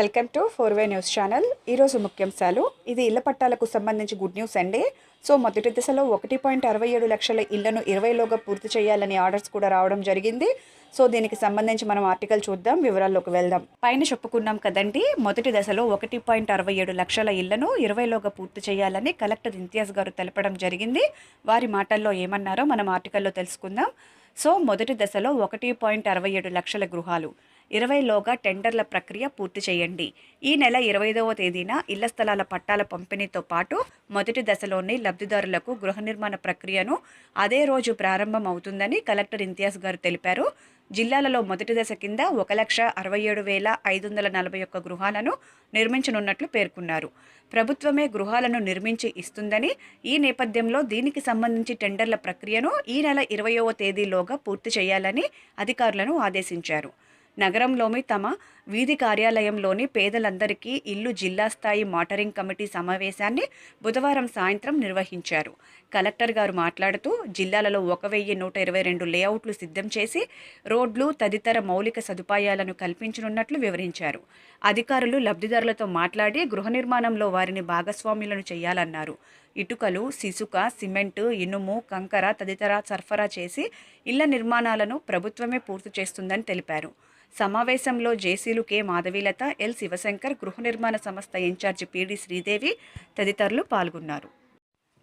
Welcome to four way news channel. ఈరోజు ముఖ్యాంశాలు. ఇది ఇళ్ళ పట్టాలకు సంబంధించి గుడ్ న్యూస్ అండి. సో మొదటి దశలో ఒకటి పాయింట్ అరవై ఏడు లక్షల ఇళ్ళను ఇరవైలోగా పూర్తి చేయాలని ఆర్డర్స్ కూడా రావడం జరిగింది. సో దీనికి సంబంధించి మనం ఆర్టికల్ చూద్దాం వివరాల్లోకి వెళ్దాం. పైన చెప్పుకున్నాం కదండి మొదటి దశలో ఒకటి పాయింట్ అరవై ఏడు లక్షల ఇళ్ళను ఇరవైలోగా పూర్తి చేయాలని కలెక్టర్ ఇంతియాజ్ గారు తెలపడం జరిగింది. వారి మాటల్లో ఏమన్నారో మనం ఆర్టికల్లో తెలుసుకుందాం. సో మొదటి దశలో ఒకటి పాయింట్ అరవై ఏడు లక్షల గృహాలు. ఇరవైలోగా టెండర్ల ప్రక్రియ పూర్తి చేయండి. ఈ నెల ఇరవైదవ తేదీన ఇళ్ళ స్థలాల పట్టాల పంపిణీతో పాటు మొదటి దశలోని లబ్ధిదారులకు గృహ నిర్మాణ ప్రక్రియను అదే రోజు ప్రారంభం అవుతుందని కలెక్టర్ ఇంతియాజ్ గారు తెలిపారు. జిల్లాలలో మొదటి దశ కింద ఒక లక్ష అరవై ఏడు వేల ఐదు వందల నలభై ఒక్క గృహాలను నిర్మించనున్నట్లు పేర్కొన్నారు. ప్రభుత్వమే గృహాలను నిర్మించి ఇస్తుందని ఈ నేపథ్యంలో దీనికి సంబంధించి టెండర్ల ప్రక్రియను ఈ నెల ఇరవయవ తేదీలోగా పూర్తి చేయాలని అధికారులను ఆదేశించారు. నగరంలోని తమ వీధి కార్యాలయంలోని పేదలందరికీ ఇల్లు జిల్లా స్థాయి మాటరింగ్ కమిటీ సమావేశాన్ని బుధవారం సాయంత్రం నిర్వహించారు. కలెక్టర్ గారు మాట్లాడుతూ జిల్లాలలో ఒక వెయ్యి నూట ఇరవై రెండు లేఅవుట్లు సిద్ధం చేసి రోడ్లు తదితర మౌలిక సదుపాయాలను కల్పించనున్నట్లు వివరించారు. అధికారులు లబ్ధిదారులతో మాట్లాడి గృహ నిర్మాణంలో వారిని భాగస్వాములను చేయాలన్నారు. ఇటుకలు సిసుక సిమెంటు ఇనుము కంకర తదితర సరఫరా చేసి ఇళ్ళ నిర్మాణాలను ప్రభుత్వమే పూర్తి చేస్తుందని తెలిపారు. సమావేశంలో జేసీలు కె. మాధవీలత ఎల్. శివశంకర్ గృహ నిర్మాణ సంస్థ ఇన్ఛార్జి పిడి శ్రీదేవి తదితరులు పాల్గొన్నారు.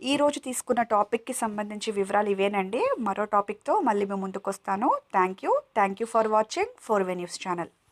ఈ రోజు తీసుకున్న టాపిక్కి సంబంధించి వివరాలు ఇవేనండి. మరో టాపిక్తో మళ్ళీ మేము ముందుకు వస్తాను thank you thank you for watching. Four way news channel.